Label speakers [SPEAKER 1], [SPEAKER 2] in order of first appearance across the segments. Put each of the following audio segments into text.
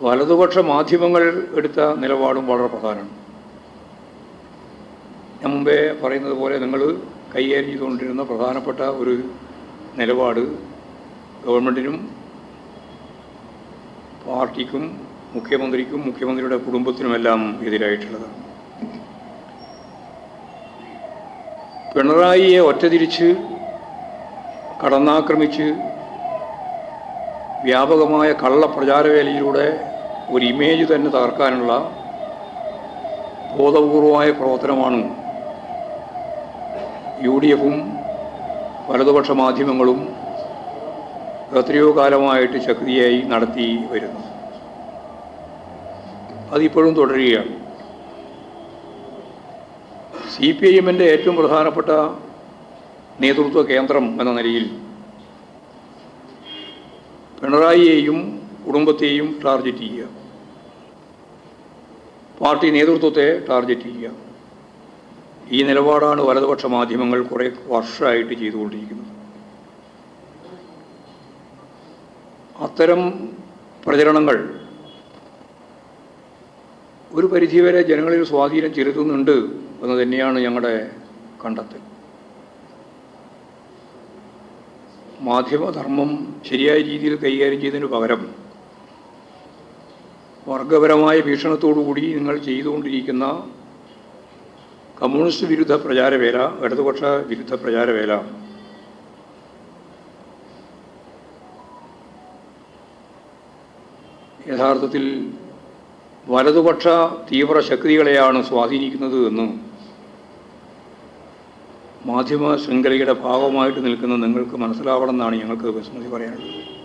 [SPEAKER 1] വലതുപക്ഷ മാധ്യമങ്ങൾ എടുത്ത നിലപാടും വളരെ പ്രധാനമാണ്. ഞാൻ മുമ്പേ പറയുന്നത് പോലെ നിങ്ങൾ കൈകാര്യം ചെയ്തുകൊണ്ടിരുന്ന പ്രധാനപ്പെട്ട ഒരു നിലപാട് ഗവൺമെന്റിനും പാർട്ടിക്കും മുഖ്യമന്ത്രിക്കും മുഖ്യമന്ത്രിയുടെ കുടുംബത്തിനുമെല്ലാം എതിരായിട്ടുള്ളതാണ് പിണറായിയെ ഒറ്റതിരിച്ച് കടന്നാക്രമിച്ച് വ്യാപകമായ കള്ളപ്രചാരവേലയിലൂടെ ഒരു ഇമേജ് തന്നെ തകർക്കാനുള്ള ബോധപൂർവമായ പ്രവർത്തനമാണ് യു ഡി എഫും വലതുപക്ഷ മാധ്യമങ്ങളും എത്രയോ കാലമായിട്ട് ശക്തിയായി നടത്തി വരുന്നു. അതിപ്പോഴും തുടരുകയാണ്. സി പി ഐ എമ്മിന്റെ ഏറ്റവും പ്രധാനപ്പെട്ട നേതൃത്വ കേന്ദ്രം എന്ന നിലയിൽ പിണറായിയെയും കുടുംബത്തെയും ടാർഗറ്റ് ചെയ്യുക. പാർട്ടി നേതൃത്വത്തെ ടാർഗറ്റ് ചെയ്യുക. ഈ നിലപാടാണ് വലതുപക്ഷ മാധ്യമങ്ങൾ കുറേ വർഷമായിട്ട് ചെയ്തുകൊണ്ടിരിക്കുന്നത്. അത്തരം പ്രചരണങ്ങൾ ഒരു പരിധിവരെ ജനങ്ങളിൽ സ്വാധീനം ചെലുത്തുന്നുണ്ട് എന്ന് തന്നെയാണ് ഞങ്ങളുടെ കണ്ടെത്തൽ. മാധ്യമധർമ്മം ശരിയായ രീതിയിൽ കൈകാര്യം ചെയ്തതിന് പകരം വർഗപരമായ ഭീഷണത്തോടുകൂടി നിങ്ങൾ ചെയ്തുകൊണ്ടിരിക്കുന്ന കമ്മ്യൂണിസ്റ്റ് വിരുദ്ധ പ്രചാരവേല ഇടതുപക്ഷ വിരുദ്ധ പ്രചാരവേല. യഥാർത്ഥത്തിൽ വലതുപക്ഷ തീവ്ര ശക്തികളെയാണ് സ്വാധീനിക്കുന്നത് എന്ന് മാധ്യമ ശൃംഖലയുടെ ഭാഗമായിട്ട് നിൽക്കുന്ന നിങ്ങൾക്ക് മനസ്സിലാവണമെന്നാണ് ഞങ്ങൾക്ക് വിസ്മൃതി പറയാനുള്ളത്.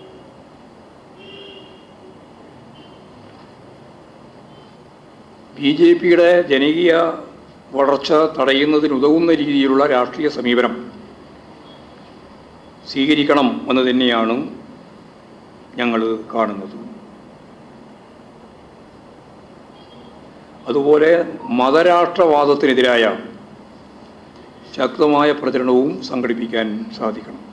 [SPEAKER 1] ബി ജെ പിയുടെ ജനകീയ വളർച്ച തടയുന്നതിനുതകുന്ന രീതിയിലുള്ള രാഷ്ട്രീയ സമീപനം സ്വീകരിക്കണം എന്ന് തന്നെയാണ് ഞങ്ങൾ കാണുന്നത്. അതുപോലെ മതരാഷ്ട്രവാദത്തിനെതിരായ ശക്തമായ പ്രചരണവും സംഘടിപ്പിക്കാൻ സാധിക്കണം.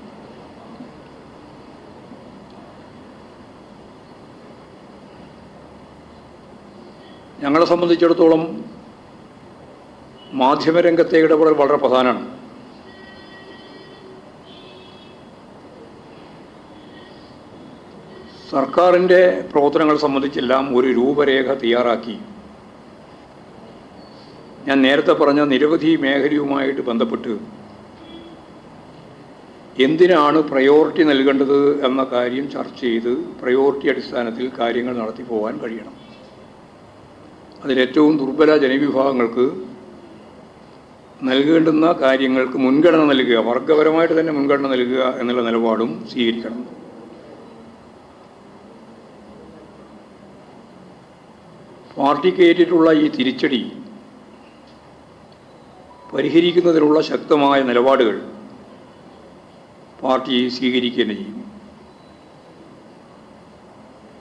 [SPEAKER 1] ഞങ്ങളെ സംബന്ധിച്ചിടത്തോളം മാധ്യമരംഗത്തെ ഇടപെടൽ വളരെ പ്രധാനമാണ്. സർക്കാരിന്റെ പ്രവർത്തനങ്ങൾ സംബന്ധിച്ചെല്ലാം ഒരു രൂപരേഖ തയ്യാറാക്കി. ഞാൻ നേരത്തെ പറഞ്ഞ നിരവധി മേഖലയുമായിട്ട് ബന്ധപ്പെട്ട് എന്തിനാണ് പ്രയോറിറ്റി നൽകേണ്ടത് എന്ന കാര്യം ചർച്ച ചെയ്ത് പ്രയോറിറ്റി അടിസ്ഥാനത്തിൽ കാര്യങ്ങൾ നടത്തി പോകാൻ കഴിയണം. അതിലേറ്റവും ദുർബല ജനവിഭാഗങ്ങൾക്ക് നൽകേണ്ടുന്ന കാര്യങ്ങൾക്ക് മുൻഗണന നൽകുക വർഗപരമായിട്ട് തന്നെ മുൻഗണന നൽകുക എന്നുള്ള നിലപാടും സ്വീകരിക്കണം. പാർട്ടിക്ക് ഏറ്റിട്ടുള്ള ഈ തിരിച്ചടി പരിഹരിക്കുന്നതിനുള്ള ശക്തമായ നിലപാടുകൾ പാർട്ടി സ്വീകരിക്കുകയും ചെയ്യും.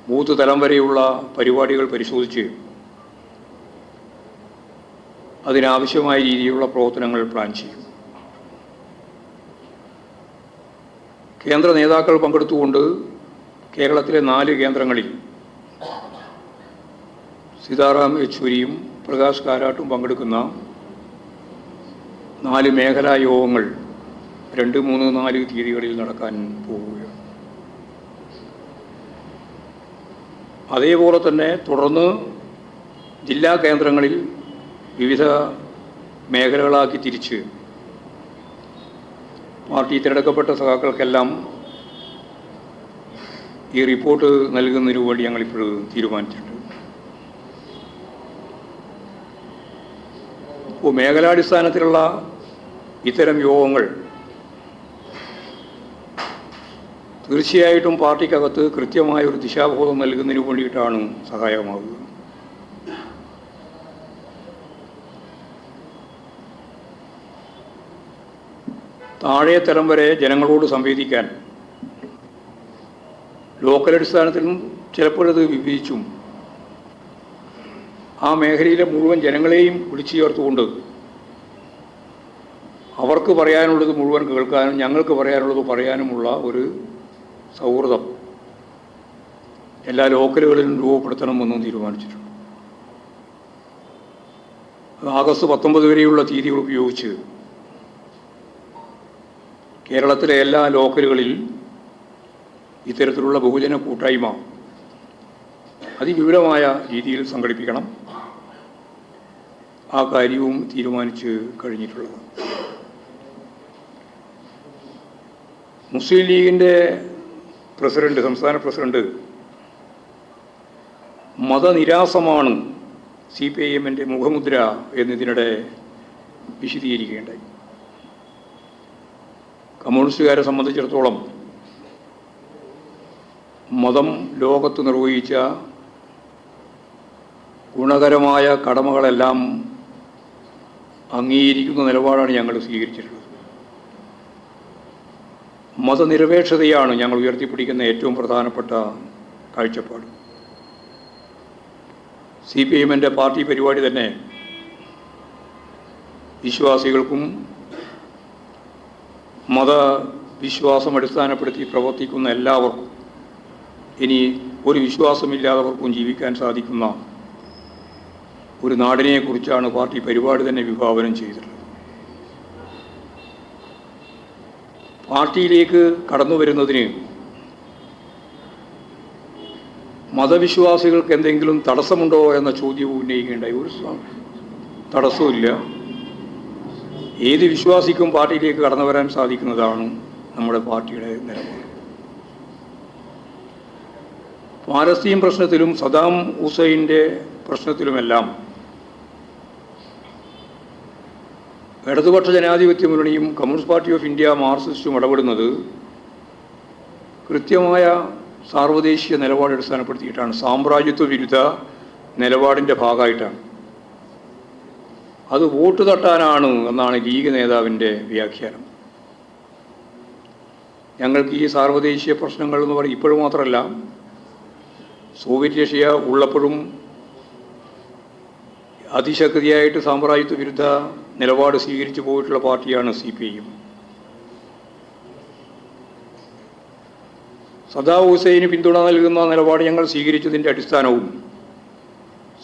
[SPEAKER 1] ബൂത്ത് തലം വരെയുള്ള പരിപാടികൾ പരിശോധിച്ച് അതിനാവശ്യമായ രീതിയിലുള്ള പ്രവർത്തനങ്ങൾ പ്ലാൻ ചെയ്യും. കേന്ദ്ര നേതാക്കൾ പങ്കെടുത്തുകൊണ്ട് കേരളത്തിലെ നാല് കേന്ദ്രങ്ങളിൽ സീതാറാം യെച്ചൂരിയും പ്രകാശ് കാരാട്ടും പങ്കെടുക്കുന്ന നാല് മേഖലാ യോഗങ്ങൾ രണ്ട് മൂന്ന് നാല് തീയതികളിൽ നടക്കാൻ പോവുകയാണ്. അതേപോലെ തന്നെ തുടർന്ന് ജില്ലാ കേന്ദ്രങ്ങളിൽ വിവിധ മേഖലകളാക്കി തിരിച്ച് പാർട്ടി തിരഞ്ഞെടുക്കപ്പെട്ട സഖാക്കൾക്കെല്ലാം ഈ റിപ്പോർട്ട് നൽകുന്നതിന് വേണ്ടി ഞങ്ങളിപ്പോൾ തീരുമാനിച്ചിട്ടുണ്ട്. മേഖലാടിസ്ഥാനത്തിലുള്ള ഇത്തരം യോഗങ്ങൾ തീർച്ചയായിട്ടും പാർട്ടിക്കകത്ത് കൃത്യമായ ഒരു ദിശാബോധം നൽകുന്നതിന് വേണ്ടിയിട്ടാണ് സഹായകമാവുക. താഴെ തരം വരെ ജനങ്ങളോട് സംവേദിക്കാൻ. ലോക്കൽ അടിസ്ഥാനത്തിലും ചിലപ്പോഴത് വിഭജിച്ചും. ആ മേഖലയിലെ മുഴുവൻ ജനങ്ങളെയും വിളിച്ചു ചേർത്തുകൊണ്ട് അവർക്ക് പറയാനുള്ളത് മുഴുവൻ കേൾക്കാനും ഞങ്ങൾക്ക് പറയാനുള്ളത് പറയാനുമുള്ള ഒരു സൗഹൃദം എല്ലാ ലോക്കലുകളിലും രൂപപ്പെടുത്തണമെന്നും തീരുമാനിച്ചിട്ടുണ്ട്. ആഗസ്റ്റ് പത്തൊമ്പത് വരെയുള്ള തീയതികൾ ഉപയോഗിച്ച് കേരളത്തിലെ എല്ലാ ലോക്കലുകളിൽ ഇത്തരത്തിലുള്ള ബഹുജന കൂട്ടായ്മ അതിവിപുലമായ രീതിയിൽ സംഘടിപ്പിക്കണം. ആ കാര്യവും തീരുമാനിച്ച് കഴിഞ്ഞിട്ടുള്ളത്. മുസ്ലിം ലീഗിന്റെ പ്രസിഡന്റ് സംസ്ഥാന പ്രസിഡന്റ് മതനിരാസമാണ് സി പി ഐ എമ്മിന്റെ മുഖമുദ്ര എന്നതിനിടെ വിശദീകരിക്കുകയുണ്ടായി. കമ്മ്യൂണിസ്റ്റുകാരെ സംബന്ധിച്ചിടത്തോളം മതം ലോകത്ത് നിർവഹിച്ച ഗുണകരമായ കടമകളെല്ലാം അംഗീകരിക്കുന്ന നിലപാടാണ് ഞങ്ങൾ സ്വീകരിച്ചിട്ടുള്ളത്. മതനിരപേക്ഷതയാണ് ഞങ്ങൾ ഉയർത്തിപ്പിടിക്കുന്ന ഏറ്റവും പ്രധാനപ്പെട്ട കാഴ്ചപ്പാട്. സി പി എമ്മിന്റെ പാർട്ടി പരിപാടി തന്നെ വിശ്വാസികൾക്കും മതവിശ്വാസം അടിസ്ഥാനപ്പെടുത്തി പ്രവർത്തിക്കുന്ന എല്ലാവർക്കും ഇനി ഒരു വിശ്വാസമില്ലാത്തവർക്കും ജീവിക്കാൻ സാധിക്കുന്ന ഒരു നാടിനെക്കുറിച്ചാണ് പാർട്ടി പരിപാടി തന്നെ വിഭാവനം ചെയ്തിട്ടുള്ളത്. പാർട്ടിയിലേക്ക് കടന്നു വരുന്നതിന് മതവിശ്വാസികൾക്ക് എന്തെങ്കിലും തടസ്സമുണ്ടോ എന്ന ചോദ്യവും ഉന്നയിക്കേണ്ടായി ഒരു തടസ്സമില്ല ഏത് വിശ്വാസിക്കും പാർട്ടിയിലേക്ക് കടന്നു വരാൻ സാധിക്കുന്നതാണ് നമ്മുടെ പാർട്ടിയുടെ നിലപാട്. പാലസ്തീൻ പ്രശ്നത്തിലും സദാം ഹുസൈന്റെ പ്രശ്നത്തിലുമെല്ലാം ഇടതുപക്ഷ ജനാധിപത്യ മുന്നണിയും കമ്മ്യൂണിസ്റ്റ് പാർട്ടി ഓഫ് ഇന്ത്യ മാർക്സിസ്റ്റും ഇടപെടുന്നത് കൃത്യമായ സാർവദേശീയ നിലപാട് അടിസ്ഥാനപ്പെടുത്തിയിട്ടാണ്. സാമ്രാജ്യത്വ വിരുദ്ധ നിലപാടിന്റെ ഭാഗമായിട്ടാണ്. അത് വോട്ട് തട്ടാനാണ് എന്നാണ് ലീഗ് നേതാവിന്റെ വ്യാഖ്യാനം. ഞങ്ങൾക്ക് ഈ സാർവദേശീയ പ്രശ്നങ്ങൾ എന്ന് പറയും ഇപ്പോഴും മാത്രമല്ല സോവിയറ്റ് റഷ്യ ഉള്ളപ്പോഴും അതിശക്തിയായിട്ട് സാമ്രാജ്യത്വ വിരുദ്ധ നിലപാട് സ്വീകരിച്ചു പോയിട്ടുള്ള പാർട്ടിയാണ് സി പി ഐ സദാ സദാം ഹുസൈന് പിന്തുണ നൽകുന്ന നിലപാട് ഞങ്ങൾ സ്വീകരിച്ചതിന്റെ അടിസ്ഥാനവും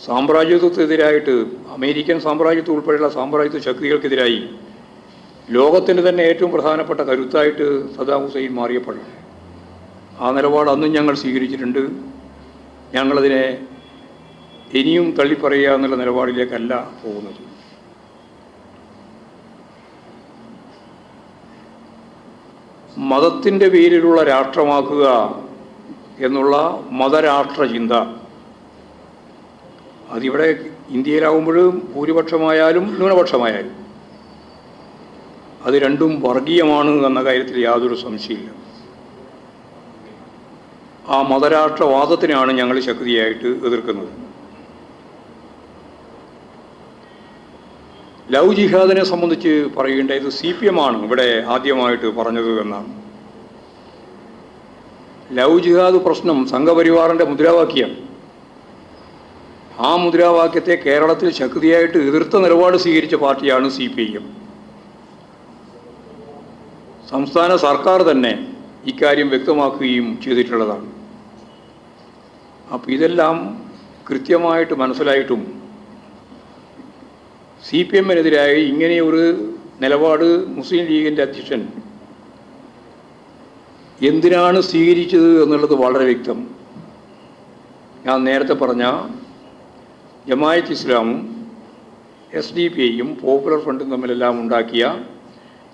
[SPEAKER 1] സാമ്രാജ്യത്വത്തിനെതിരായിട്ട് അമേരിക്കൻ സാമ്രാജ്യത്വം ഉൾപ്പെടെയുള്ള സാമ്രാജ്യത്വ ശക്തികൾക്കെതിരായി ലോകത്തിന് തന്നെ ഏറ്റവും പ്രധാനപ്പെട്ട കരുത്തായിട്ട് സദാം ഹുസൈൻ മാറിയപ്പോഴാണ് ആ നിലപാട് അന്നും ഞങ്ങൾ സ്വീകരിച്ചിട്ടുണ്ട്. ഞങ്ങളതിനെ ഇനിയും തള്ളിപ്പറയുക എന്നുള്ള നിലപാടിലേക്കല്ല പോകുന്നത്. മതത്തിന്റെ പേരിലുള്ള രാഷ്ട്രമാക്കുക എന്നുള്ള മതരാഷ്ട്ര ചിന്ത അതിവിടെ ഇന്ത്യയിലാവുമ്പോഴും ഭൂരിപക്ഷമായാലും ന്യൂനപക്ഷമായാലും അത് രണ്ടും വർഗീയമാണ് എന്ന കാര്യത്തിൽ യാതൊരു സംശയമില്ല ആ മതരാഷ്ട്രവാദത്തിനാണ് ഞങ്ങൾ ശക്തിയായിട്ട് എതിർക്കുന്നത്. ലവ് ജിഹാദിനെ സംബന്ധിച്ച് പറയേണ്ട ഇത് സി പി എം ആണ് ഇവിടെ ആദ്യമായിട്ട് പറഞ്ഞത് എന്നാണ്. ലവ് ജിഹാദ് പ്രശ്നം സംഘപരിവാറിന്റെ മുദ്രാവാക്യം ആ മുദ്രാവാക്യത്തെ കേരളത്തിൽ ശക്തിയായിട്ട് എതിർത്ത നിലപാട് സ്വീകരിച്ച പാർട്ടിയാണ് സി പി എം. സംസ്ഥാന സർക്കാർ തന്നെ ഇക്കാര്യം വ്യക്തമാക്കുകയും ചെയ്തിട്ടുള്ളതാണ്. അപ്പോൾ ഇതെല്ലാം കൃത്യമായിട്ട് മനസ്സിലായിട്ടും സി പി എമ്മിനെതിരായി ഇങ്ങനെയൊരു നിലപാട് മുസ്ലിം ലീഗിന്റെ അധ്യക്ഷൻ എന്തിനാണ് സ്വീകരിച്ചത് എന്നുള്ളത് വളരെ വ്യക്തം. ഞാൻ നേരത്തെ പറഞ്ഞ ജമായത്ത് ഇസ്ലാമും എസ് ഡി പി ഐയും പോപ്പുലർ ഫ്രണ്ടും തമ്മിലെല്ലാം ഉണ്ടാക്കിയ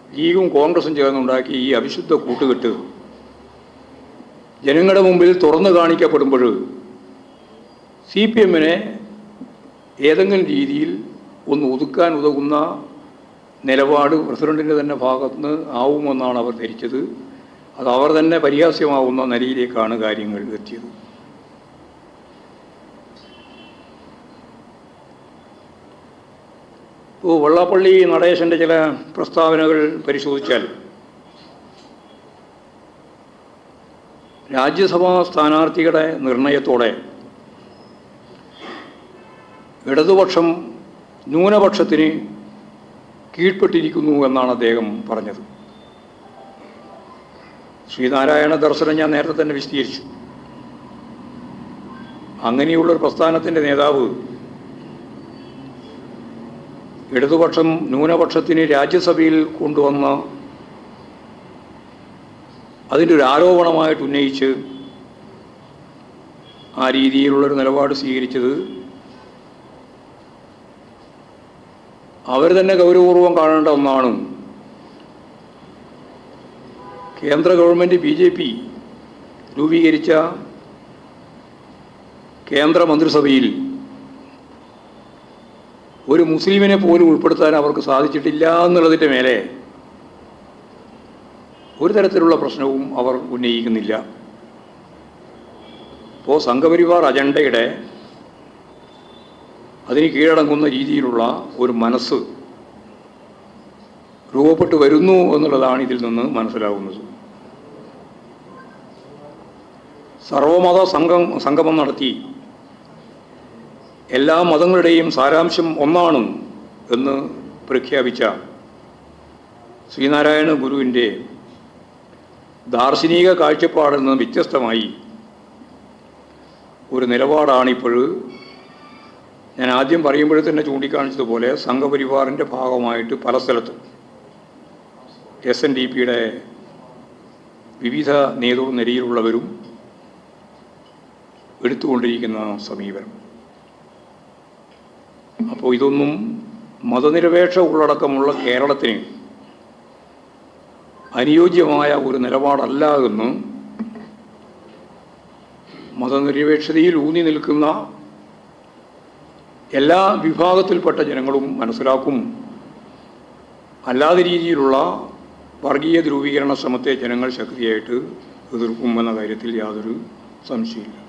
[SPEAKER 1] ലീഗും കോൺഗ്രസും ചേർന്നുണ്ടാക്കിയ ഈ അവിശുദ്ധ കൂട്ടുകെട്ട് ജനങ്ങളുടെ മുമ്പിൽ തുറന്നു കാണിക്കപ്പെടുമ്പോൾ സി പി എമ്മിനെ ഏതെങ്കിലും രീതിയിൽ ഒന്ന് ഒതുക്കാൻ ഉതകുന്ന നിലപാട് പ്രസിഡന്റിന്റെ തന്നെ ഭാഗത്തുനിന്ന് ആവുമെന്നാണ് അവർ ധരിച്ചത്. അത് അവർ തന്നെ പരിഹാസ്യമാവുന്ന നിലയിലേക്കാണ് കാര്യങ്ങൾ എത്തിയത്. വെള്ളാപ്പള്ളി നടേശന്റെ ചില പ്രസ്താവനകൾ പരിശോധിച്ചാൽ രാജ്യസഭാ സ്ഥാനാർത്ഥികളുടെ നിർണയത്തോടെ ഇടതുപക്ഷം ന്യൂനപക്ഷത്തിന് കീഴ്പ്പെട്ടിരിക്കുന്നു എന്നാണ് അദ്ദേഹം പറഞ്ഞത്. ശ്രീനാരായണ ദർശനം ഞാൻ നേരത്തെ തന്നെ വിശദീകരിച്ചു. അങ്ങനെയുള്ളൊരു പ്രസ്ഥാനത്തിന്റെ നേതാവ് ഇടതുപക്ഷം ന്യൂനപക്ഷത്തിന് രാജ്യസഭയിൽ കൊണ്ടുവന്ന അതിന്റെ ഒരു ആരോപണമായിട്ട് ഉന്നയിച്ച് ആ രീതിയിലുള്ളൊരു നിലപാട് സ്വീകരിച്ചത് അവർ തന്നെ ഗൗരവപൂർവം കാണേണ്ട ഒന്നാണ്. കേന്ദ്ര ഗവൺമെന്റ് ബി ജെ പി രൂപീകരിച്ച കേന്ദ്ര മന്ത്രിസഭയിൽ ഒരു മുസ്ലിമിനെ പോലും ഉൾപ്പെടുത്താൻ അവർക്ക് സാധിച്ചിട്ടില്ല എന്നുള്ളതിന്റെ മേലെ ഒരു തരത്തിലുള്ള പ്രശ്നവും അവർ ഉന്നയിക്കുന്നില്ല. ഇപ്പോൾ സംഘപരിവാർ അജണ്ടയുടെ അതിന് കീഴടങ്ങുന്ന രീതിയിലുള്ള ഒരു മനസ്സ് രൂപപ്പെട്ടു വരുന്നു എന്നുള്ളതാണ് ഇതിൽ നിന്ന് മനസ്സിലാകുന്നത്. സർവമത സംഘം സംഗമം നടത്തി എല്ലാ മതങ്ങളുടെയും സാരാംശം ഒന്നാണ് എന്ന് പ്രഖ്യാപിച്ച ശ്രീനാരായണ ഗുരുവിന്റെ ദാർശനിക കാഴ്ചപ്പാടിൽ നിന്ന് വ്യത്യസ്തമായി ഒരു നിലപാടാണിപ്പോൾ. ഞാൻ ആദ്യം പറയുമ്പോഴേ തന്നെ ചൂണ്ടിക്കാണിച്ചതുപോലെ സംഘപരിവാറിന്റെ ഭാഗമായിട്ട് പല സ്ഥലത്തും എസ് എൻ ഡി പിയുടെ വിവിധ നേതൃനിരയിലുള്ളവരും എടുത്തുകൊണ്ടിരിക്കുന്ന സമീപനം. അപ്പോൾ ഇതൊന്നും മതനിരപേക്ഷ ഉള്ളടക്കമുള്ള കേരളത്തിന് അനുയോജ്യമായ ഒരു നിലപാടല്ല എന്ന് മതനിരപേക്ഷതയിൽ ഊന്നി നിൽക്കുന്ന എല്ലാ വിഭാഗത്തിൽപ്പെട്ട ജനങ്ങളും മനസ്സിലാക്കും. അല്ലാതെ രീതിയിലുള്ള വർഗീയ ധ്രുവീകരണ ശ്രമത്തെ ജനങ്ങൾ ശക്തിയായിട്ട് എതിർക്കും എന്ന കാര്യത്തിൽ യാതൊരു സംശയമില്ല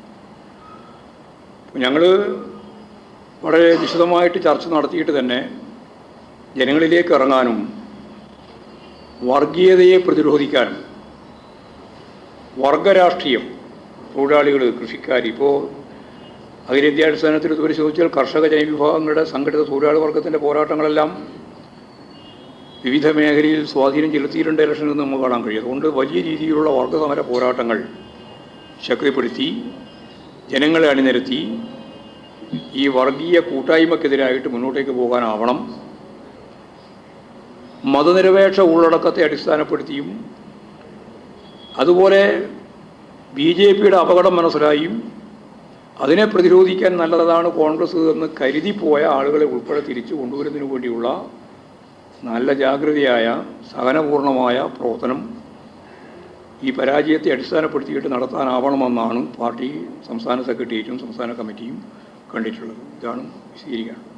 [SPEAKER 1] ഞങ്ങൾ വളരെ വിശദമായിട്ട് ചർച്ച നടത്തിയിട്ട് തന്നെ ജനങ്ങളിലേക്ക് ഇറങ്ങാനും വർഗീയതയെ പ്രതിരോധിക്കാനും വർഗരാഷ്ട്രീയം തൊഴിലാളികൾ കൃഷിക്കാർ. ഇപ്പോൾ അഖിലേന്ത്യാടിസ്ഥാനത്തിൽ അടിസ്ഥാനത്തിൽ പരിശോധിച്ചാൽ കർഷക ജനവിഭാഗങ്ങളുടെ സംഘടിത തൊഴിലാളി വർഗത്തിന്റെ പോരാട്ടങ്ങളെല്ലാം വിവിധ മേഖലയിൽ സ്വാധീനം ചെലുത്തിയിട്ടുണ്ട് ഇലക്ഷനിൽ നിന്ന് നമുക്ക് കാണാൻ കഴിയും. അതുകൊണ്ട് വലിയ രീതിയിലുള്ള വർഗസമര പോരാട്ടങ്ങൾ ശക്തിപ്പെടുത്തി ജനങ്ങളെ അണിനിരത്തി ഈ വർഗീയ കൂട്ടായ്മക്കെതിരായിട്ട് മുന്നോട്ടേക്ക് പോകാനാവണം. മതനിരപേക്ഷ ഉള്ളടക്കത്തെ അടിസ്ഥാനപ്പെടുത്തിയും അതുപോലെ ബി ജെ പിയുടെ അപകടം മനസ്സിലായും അതിനെ പ്രതിരോധിക്കാൻ നല്ലതാണ് കോൺഗ്രസ് എന്ന് കരുതിപ്പോയ ആളുകളെ ഉൾപ്പെടെ തിരിച്ചു കൊണ്ടുവരുന്നതിനു വേണ്ടിയുള്ള നല്ല ജാഗ്രതയായ സഹനപൂർണമായ പ്രവർത്തനം ഈ പരാജയത്തെ അടിസ്ഥാനപ്പെടുത്തിയിട്ട് നടത്താനാവണമെന്നാണ് പാർട്ടി സംസ്ഥാന സെക്രട്ടേറിയറ്റും സംസ്ഥാന കമ്മിറ്റിയും കണ്ടിട്ടുള്ളത്. ഇതാണ് വിശദീകരിക്കുകയാണ്